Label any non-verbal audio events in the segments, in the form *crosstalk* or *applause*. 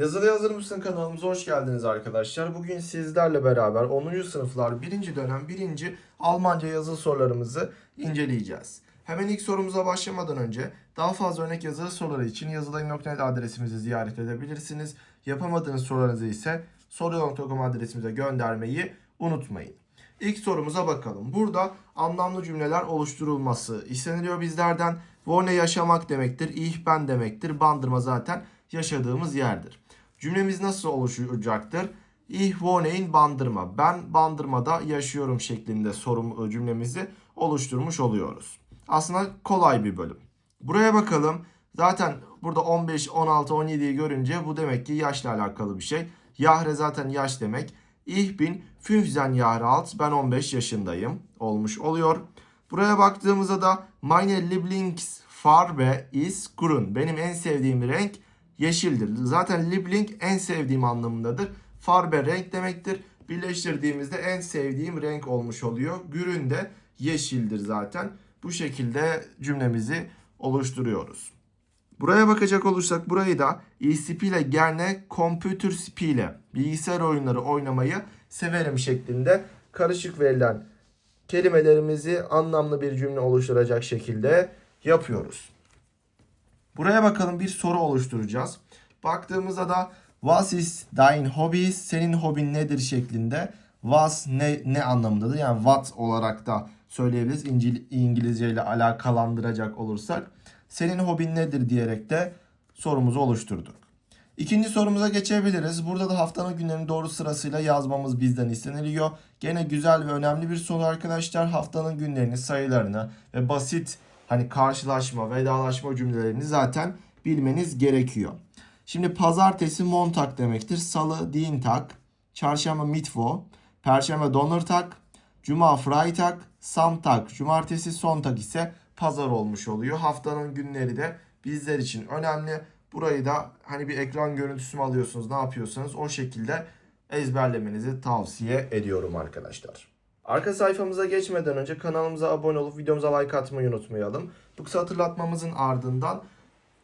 Yazılı Hazır kanalımıza hoş geldiniz arkadaşlar. Bugün sizlerle beraber 10. sınıflar 1. dönem 1. Almanca yazılı sorularımızı inceleyeceğiz. Hemen ilk sorumuza başlamadan önce daha fazla örnek yazılı soruları için yazılayım.net adresimizi ziyaret edebilirsiniz. Yapamadığınız sorularınızı ise soru.com adresimize göndermeyi unutmayın. İlk sorumuza bakalım. Burada anlamlı cümleler oluşturulması isteniliyor bizlerden. Wohne yaşamak demektir. Ich ben demektir. Bandırma zaten yaşadığımız yerdir. Cümlemiz nasıl oluşacaktır? İn Bandırma. Ben Bandırma'da yaşıyorum şeklinde sorum cümlemizi oluşturmuş oluyoruz. Aslında kolay bir bölüm. Buraya bakalım. Zaten burada 15, 16, 17'yi görünce bu demek ki yaşla alakalı bir şey. Yahre zaten yaş demek. Ich bin 15 Jahre alt. Ben 15 yaşındayım. Olmuş oluyor. Buraya baktığımızda da meine Lieblingsfarbe ist grün. Benim en sevdiğim renk yeşildir. Zaten Liebling en sevdiğim anlamındadır. Farbe renk demektir. Birleştirdiğimizde en sevdiğim renk olmuş oluyor. Grün de yeşildir zaten. Bu şekilde cümlemizi oluşturuyoruz. Buraya bakacak olursak burayı da e-spiele gerne computer spiele bilgisayar oyunları oynamayı severim şeklinde karışık verilen kelimelerimizi anlamlı bir cümle oluşturacak şekilde yapıyoruz. Buraya bakalım bir soru oluşturacağız. Baktığımızda da What is dein hobbies? Senin hobin nedir şeklinde. Was ne, ne anlamındadır? Yani what olarak da söyleyebiliriz. İngil, İngilizce ile alakalandıracak olursak. Senin hobin nedir diyerek de sorumuzu oluşturduk. İkinci sorumuza geçebiliriz. Burada da haftanın günlerini doğru sırasıyla yazmamız bizden isteniliyor. Gene güzel ve önemli bir soru arkadaşlar. Haftanın günlerini, sayılarını ve basit hani karşılaşma, vedalaşma cümlelerini zaten bilmeniz gerekiyor. Şimdi pazartesi Montag demektir. Salı Dienstag, çarşamba Mittwoch, perşembe Donnerstag, cuma Freitag, Samstag, cumartesi Sonntag ise pazar olmuş oluyor. Haftanın günleri de bizler için önemli. Burayı da hani bir ekran görüntüsü mü alıyorsunuz ne yapıyorsanız o şekilde ezberlemenizi tavsiye ediyorum arkadaşlar. Arka sayfamıza geçmeden önce kanalımıza abone olup videomuza like atmayı unutmayalım. Bu kısa hatırlatmamızın ardından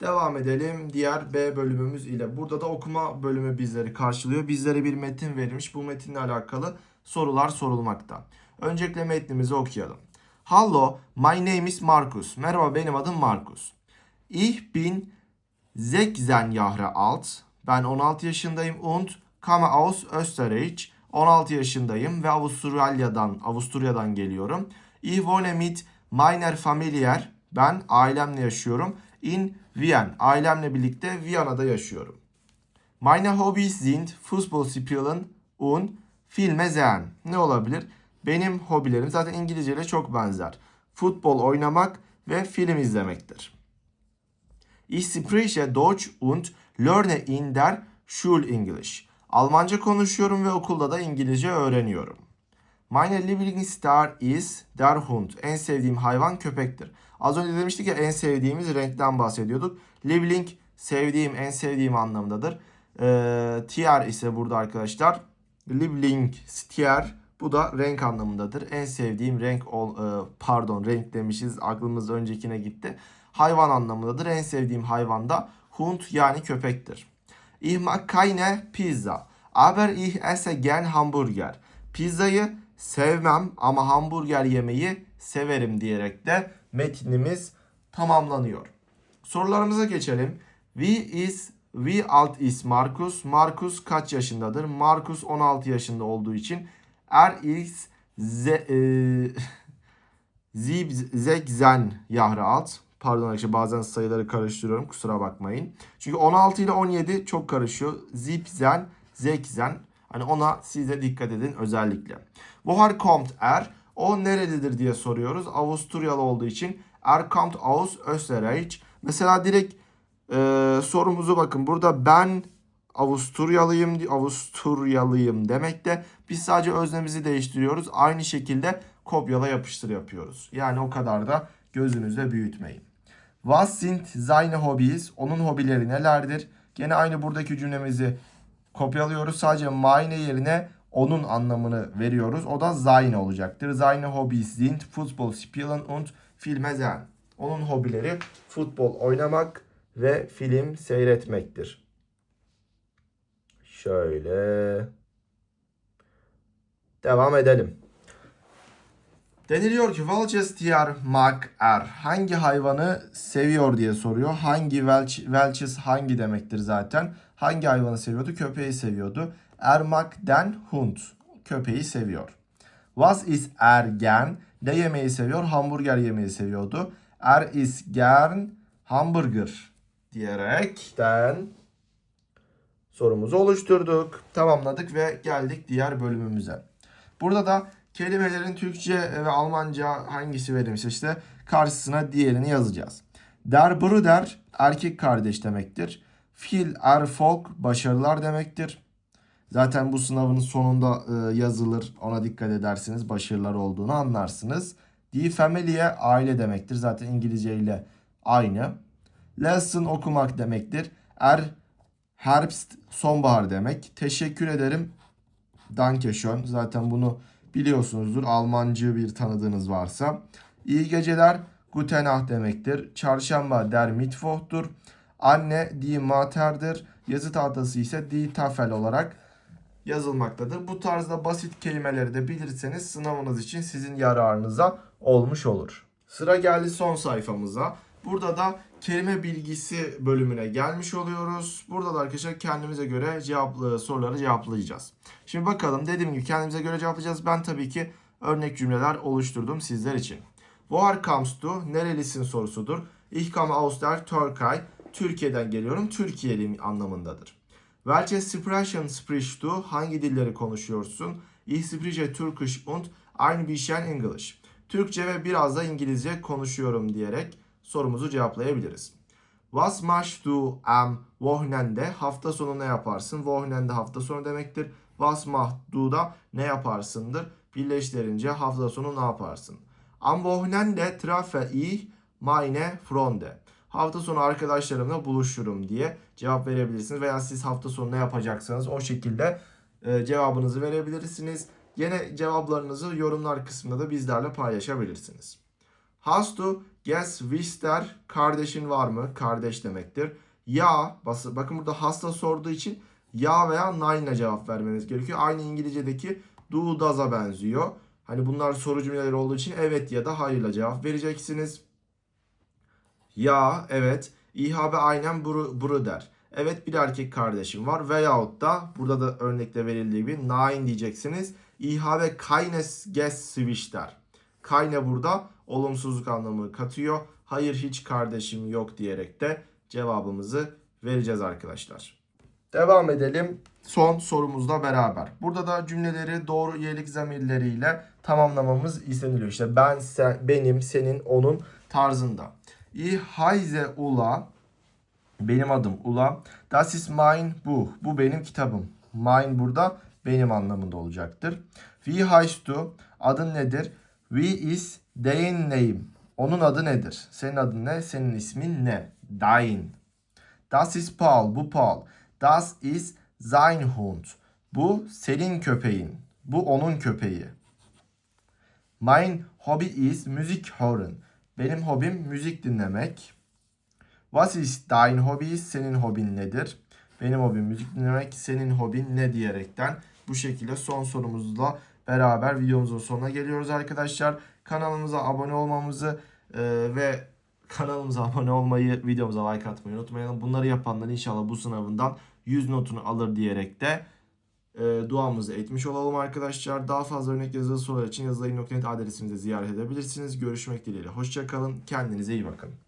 devam edelim diğer B bölümümüz ile. Burada da okuma bölümü bizleri karşılıyor. Bizlere bir metin verilmiş. Bu metinle alakalı sorular sorulmakta. Öncelikle metnimizi okuyalım. Hallo, my name is Markus. Merhaba benim adım Markus. Ich bin 16 Jahre alt. Ben 16 yaşındayım und komme aus Österreich. 16 yaşındayım ve Avustralya'dan Avusturya'dan geliyorum. Ich wohne mit meiner Familie. Ben ailemle yaşıyorum. In Wien. Ailemle birlikte Viyana'da yaşıyorum. Meine Hobbys sind Fußball spielen und Filme sehen. Ne olabilir? Benim hobilerim zaten İngilizce ile çok benzer. Futbol oynamak ve film izlemektir. Ich spreche Deutsch und lerne in der Schulenglish. Almanca konuşuyorum ve okulda da İngilizce öğreniyorum. Meine Lieblingstier is der Hund. En sevdiğim hayvan köpektir. Az önce demiştik ya en sevdiğimiz renkten bahsediyorduk. Liebling sevdiğim, en sevdiğim anlamındadır. Ee, tier ise burada arkadaşlar. Liebling, tier bu da renk anlamındadır. En sevdiğim renk ol, e, pardon renk demişiz. Aklımız öncekine gitti. Hayvan anlamındadır. En sevdiğim hayvan da Hund yani köpektir. Ich mag keine Pizza. Aber ich esse gern Hamburger. Pizzayı sevmem ama hamburger yemeyi severim diyerek de metnimiz tamamlanıyor. Sorularımıza geçelim. Wie is Wie alt is Markus? Markus kaç yaşındadır? Markus 16 yaşında olduğu için er is ze, e, *laughs* sieb, sechzen Jahre alt. Pardon arkadaşlar bazen sayıları karıştırıyorum kusura bakmayın. Çünkü 16 ile 17 çok karışıyor. Siebzen, sechzen. Hani ona siz de dikkat edin özellikle. Woher kommt er? O nerededir diye soruyoruz. Avusturyalı olduğu için er kommt aus Österreich. Mesela direkt e, sorumuzu bakın. Burada ben Avusturyalıyım, Avusturyalıyım demekte. Biz sadece öznemizi değiştiriyoruz. Aynı şekilde kopyala yapıştır yapıyoruz. Yani o kadar da gözünüzde büyütmeyin. Was sind seine Hobbys? Onun hobileri nelerdir? Gene aynı buradaki cümlemizi kopyalıyoruz. Sadece meine yerine onun anlamını veriyoruz. O da seine olacaktır. Seine Hobbys sind Fußball spielen und Filme sehen. Onun hobileri futbol oynamak ve film seyretmektir. Şöyle. Devam edelim. Deniliyor ki Welches Tier mag er. Hangi hayvanı seviyor diye soruyor. Hangi Welch, Welches hangi demektir zaten. Hangi hayvanı seviyordu? Köpeği seviyordu. Er mag den Hund. Köpeği seviyor. Was is er gern? Ne yemeği seviyor? Hamburger yemeği seviyordu. Er is gern hamburger diyerekten sorumuzu oluşturduk. Tamamladık ve geldik diğer bölümümüze. Burada da kelimelerin Türkçe ve Almanca hangisi verilmişse işte karşısına diğerini yazacağız. Der Bruder erkek kardeş demektir. Viel Erfolg başarılar demektir. Zaten bu sınavın sonunda e, yazılır. Ona dikkat ederseniz başarılar olduğunu anlarsınız. Die Familie aile demektir. Zaten İngilizce ile aynı. Lesson okumak demektir. Er Herbst sonbahar demek. Teşekkür ederim. Danke schön. Zaten bunu biliyorsunuzdur. Almancı bir tanıdığınız varsa. İyi geceler. Gute Nacht demektir. Çarşamba der Mittwoch'tur. Anne die Mater'dir. Yazı tahtası ise die Tafel olarak yazılmaktadır. Bu tarzda basit kelimeleri de bilirseniz sınavınız için sizin yararınıza olmuş olur. Sıra geldi son sayfamıza. Burada da kelime bilgisi bölümüne gelmiş oluyoruz. Burada da arkadaşlar kendimize göre cevaplı soruları cevaplayacağız. Şimdi bakalım dediğim gibi kendimize göre cevaplayacağız. Ben tabii ki örnek cümleler oluşturdum sizler için. Woher comes to? Nerelisin sorusudur. Ich komme aus der Türkei. Türkiye'den geliyorum. Türkiye'liyim anlamındadır. Welche Sprachen sprichst du? Hangi dilleri konuşuyorsun? Ich spreche Türkisch und ein bisschen English. Türkçe ve biraz da İngilizce konuşuyorum diyerek sorumuzu cevaplayabiliriz. Was machst du am Wochenende? Hafta sonu ne yaparsın? Wochenende hafta sonu demektir. Was machst du da ne yaparsındır? Birleştirince hafta sonu ne yaparsın? Am Wochenende treffe ich meine Freunde. Hafta sonu arkadaşlarımla buluşurum diye cevap verebilirsiniz. Veya siz hafta sonu ne yapacaksanız o şekilde e, cevabınızı verebilirsiniz. Yine cevaplarınızı yorumlar kısmında da bizlerle paylaşabilirsiniz. Hast du Geschwister? Kardeşin var mı? Kardeş demektir. Ya, bas- bakın burada hasta sorduğu için ya veya nein ile cevap vermeniz gerekiyor. Aynı İngilizce'deki do does'a benziyor. Hani bunlar soru cümleleri olduğu için evet ya da hayırla cevap vereceksiniz. Ya, evet. İhabe aynen buru, buru der. Evet bir erkek kardeşim var. Veyahut da burada da örnekte verildiği gibi nein diyeceksiniz. İhabe keines Geschwister. Kayne burada olumsuzluk anlamı katıyor. Hayır hiç kardeşim yok diyerek de cevabımızı vereceğiz arkadaşlar. Devam edelim son sorumuzla beraber. Burada da cümleleri doğru iyilik zamirleriyle tamamlamamız isteniliyor. İşte ben, sen, benim, senin, onun tarzında. Ich heiße Ula. Benim adım Ula. Das ist mein Buch. Bu benim kitabım. Mein burada benim anlamında olacaktır. Wie heißt du? Adın nedir? Wie ist dein name? Onun adı nedir? Senin adın ne? Senin ismin ne? Dein. Das ist Paul. Bu Paul. Das ist sein Hund. Bu senin köpeğin. Bu onun köpeği. Mein Hobby is Musik hören. Benim hobim müzik dinlemek. Was ist dein Hobby? Senin hobin nedir? Benim hobim müzik dinlemek. Senin hobin ne diyerekten bu şekilde son sorumuzla beraber videomuzun sonuna geliyoruz arkadaşlar. Kanalımıza abone olmamızı e, ve kanalımıza abone olmayı, videomuza like atmayı unutmayalım. Bunları yapanlar inşallah bu sınavından 100 notunu alır diyerek de e, duamızı etmiş olalım arkadaşlar. Daha fazla örnek yazılı sorular için yazılayın.net adresimizi ziyaret edebilirsiniz. Görüşmek dileğiyle. Hoşçakalın. Kendinize iyi bakın.